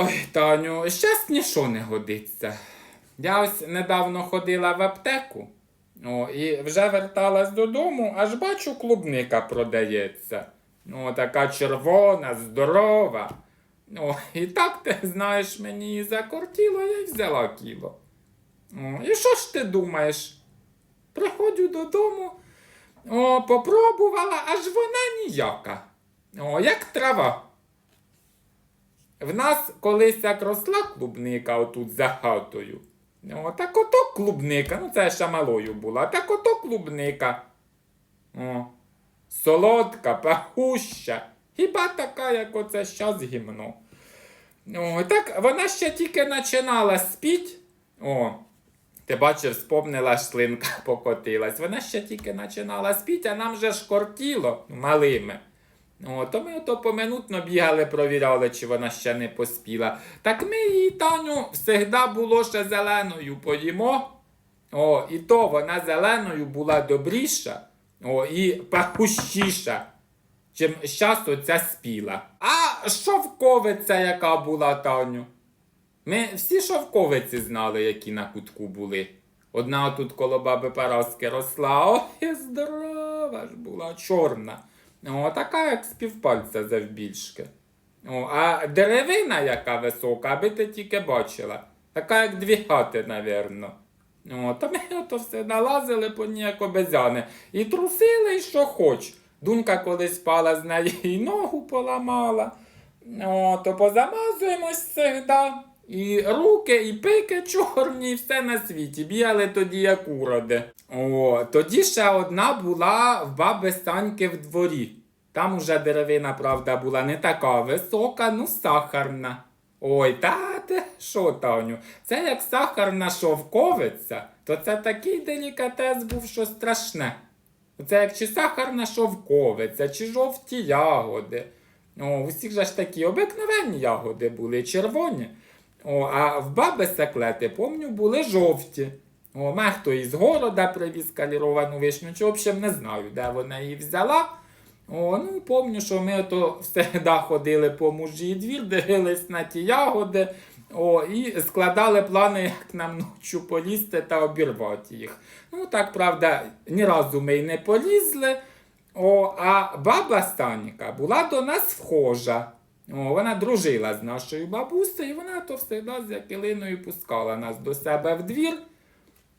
Ой, Таню, щас нічого не годиться. Я ось недавно ходила в аптеку, о, і вже верталась додому, аж бачу, клубника продається. Ну, така червона, здорова. О, і так ти знаєш, мені закортіло, я й взяла кіло. О, і що ж ти думаєш? Приходжу додому, о, попробувала, аж вона ніяка. О, як трава. В нас колись як росла клубника отут за хатою. О, так ото клубника, ну це ще малою була, так ото клубника. О, солодка, пахуща. Хіба така, як оце щас гімно. О, так вона ще тільки починала спіть. О, ти бачив, спомнила шлинка покотилась. Вона ще тільки починала спіть, а нам вже шкортіло малими. О, то ми ото поминутно бігали, провіряли, чи вона ще не поспіла. Так ми її, Таню, завжди було ще зеленою поїмо. О, і то вона зеленою була добріша, о, і пахущіша, чим щас оця спіла. А шовковиця яка була, Таню? Ми всі шовковиці знали, які на кутку були. Одна тут коло баби Параски росла, ой, здорова ж була, чорна. О, така, як з півпальця завбільшки. А деревина, яка висока, аби ти тільки бачила. Така, як дві хати, навірно. О, то ми ото все налазили по ній, як обезяни. І трусили, і що хоч. Дунька колись спала з нею і ногу поламала. О, то позамазуємось завжди. І руки, і пики чорні, і все на світі. Бігали тоді, як уроди. О, тоді ще одна була в баби Саньки в дворі. Там уже деревина, правда, була не така висока, ну сахарна. Ой, та ти що, Таню, це як сахарна шовковиця, то це такий делікатес був, що страшне. Це як чи сахарна шовковиця, чи жовті ягоди. О, у всіх же ж такі обикновенні ягоди були, червоні. О, а в баби секлети, помню, були жовті. О, ме хто із города привіз каліровану вишню, чи взагалі не знаю, де вона її взяла. О, ну, помню, що ми то завжди ходили по мужі двір, дивились на ті ягоди. О, і складали плани, як нам ночі полізти та обірвати їх. Ну, так, правда, ні разу ми й не полізли. О, а баба Станіка була до нас вхожа. О, вона дружила з нашою бабусею, і вона то завжди з якилиною пускала нас до себе в двір.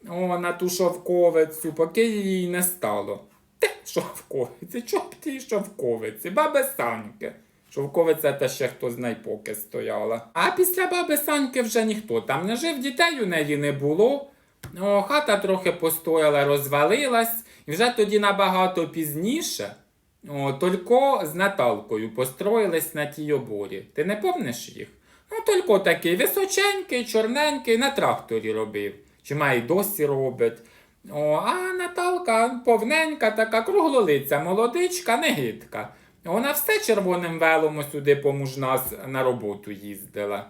О, на ту шовковицю, поки її не стало. Те шовковиці, чого б ті шовковиці, баби Саньки. Шовковиця та ще хто знай поки стояла. А після баби Саньки вже ніхто там не жив, дітей у неї не було. О, хата трохи постояла, розвалилась, і вже тоді набагато пізніше. О, Только з Наталкою построїлись на тій оборі. Ти не помниш їх? Ну, Только такий височенький, чорненький, на тракторі робив. Чи має досі робить. О, а Наталка повненька, така круглолиця, молодичка, негидка. Вона все червоним велом сюди помуж нас на роботу їздила.